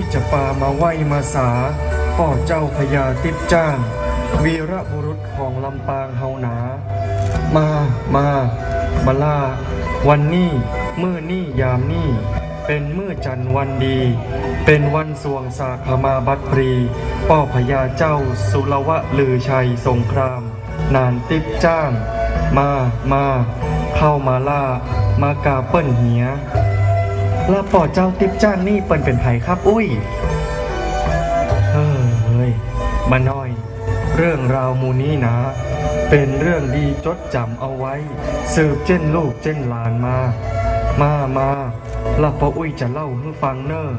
ยจะปามาไหวมาสาป่อเจ้าพญาติบจ้าง วีระบุรุษของลำปางเฮาหนา มามามาล่าวันนี้มื้อนี้ยามนี้เป็นมื้อจันวันดี เป็นวันสวงสาขมาบัตรพรีป่อพญาเจ้าสุรวะลือชัยสงคราม นานติบจ้าง มามาเข้ามาล่ามากาเปิ้นเหีย ลาป่อเจ้าติ๊บจ้างนี่เปินเป็นไผครับ อุ้ย เฮ้ยมาน้อย เรื่องราวมูนี้นะ เป็นเรื่องดีจดจำเอาไว้ สืบเจ้นลูกเจ้นหลานมา มามาลาป่ออุ้ยจะเล่าให้ฟังเนอ้อ